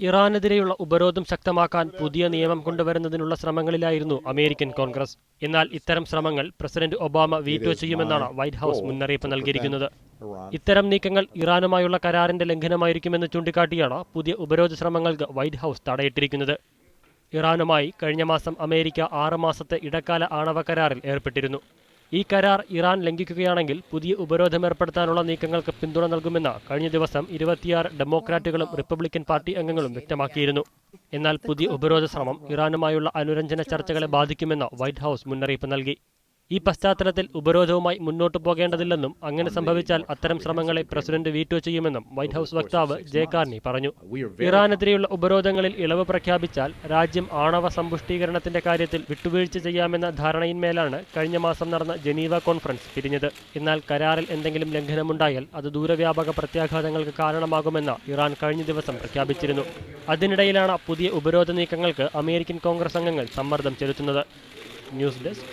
ഇറാനെതിരെയുള്ള ഉപരോധം ശക്തമാക്കാൻ പുതിയ നിയമം കൊണ്ടുവരുന്നതിനുള്ള ശ്രമങ്ങളിലായിരുന്നു അമേരിക്കൻ കോൺഗ്രസ്. എന്നാൽ ഇത്തരം ശ്രമങ്ങൾ പ്രസിഡന്റ് ഒബാമ വീറ്റോ ചെയ്യുമെന്നാണ് വൈറ്റ് ഹൌസ് മുന്നറിയിപ്പ് നൽകിയിരിക്കുന്നത്. ഇത്തരം നീക്കങ്ങൾ ഇറാനുമായുള്ള കരാറിന്റെ ലംഘനമായിരിക്കുമെന്ന് ചൂണ്ടിക്കാട്ടിയാണ് പുതിയ ഉപരോധ ശ്രമങ്ങൾക്ക് വൈറ്റ് ഹൌസ് തടയിട്ടിരിക്കുന്നത്. ഇറാനുമായി കഴിഞ്ഞ മാസം അമേരിക്ക ആറ് മാസത്തെ ഇടക്കാല ആണവ കരാറിൽ ഏർപ്പെട്ടിരുന്നു. ഈ കരാർ ഇറാൻ ലംഘിക്കുകയാണെങ്കിൽ പുതിയ ഉപരോധം ഏർപ്പെടുത്താനുള്ള നീക്കങ്ങൾക്ക് പിന്തുണ നൽകുമെന്ന് കഴിഞ്ഞ ദിവസം ഇരുപത്തിയാറ് ഡെമോക്രാറ്റുകളും റിപ്പബ്ലിക്കൻ പാർട്ടി അംഗങ്ങളും വ്യക്തമാക്കിയിരുന്നു. എന്നാൽ പുതിയ ഉപരോധ ശ്രമം ഇറാനുമായുള്ള അനുരഞ്ജന ചർച്ചകളെ ബാധിക്കുമെന്ന് വൈറ്റ് ഹൌസ് മുന്നറിയിപ്പ് നൽകി. ഈ പശ്ചാത്തലത്തിൽ ഉപരോധവുമായി മുന്നോട്ടു പോകേണ്ടതില്ലെന്നും അങ്ങനെ സംഭവിച്ചാൽ അത്തരം ശ്രമങ്ങളെ പ്രസിഡന്റ് വീറ്റോ ചെയ്യുമെന്നും വൈറ്റ് ഹൌസ് വക്താവ് ജെ കാർണി പറഞ്ഞു. ഇറാനെതിരെയുള്ള ഉപരോധങ്ങളിൽ ഇളവ് പ്രഖ്യാപിച്ചാൽ രാജ്യം ആണവ സമ്പുഷ്ടീകരണത്തിന്റെ കാര്യത്തിൽ വിട്ടുവീഴ്ച ചെയ്യാമെന്ന ധാരണയിന്മേലാണ് കഴിഞ്ഞ മാസം നടന്ന ജനീവ കോൺഫറൻസ് പിരിഞ്ഞത്. എന്നാൽ കരാറിൽ എന്തെങ്കിലും ലംഘനമുണ്ടായാൽ അത് ദൂരവ്യാപക പ്രത്യാഘാതങ്ങൾക്ക് കാരണമാകുമെന്ന് ഇറാൻ കഴിഞ്ഞ ദിവസം പ്രഖ്യാപിച്ചിരുന്നു. അതിനിടയിലാണ് പുതിയ ഉപരോധ നീക്കങ്ങൾക്ക് അമേരിക്കൻ കോൺഗ്രസ് അംഗങ്ങൾ സമ്മർദ്ദം ചെലുത്തുന്നത്. News desk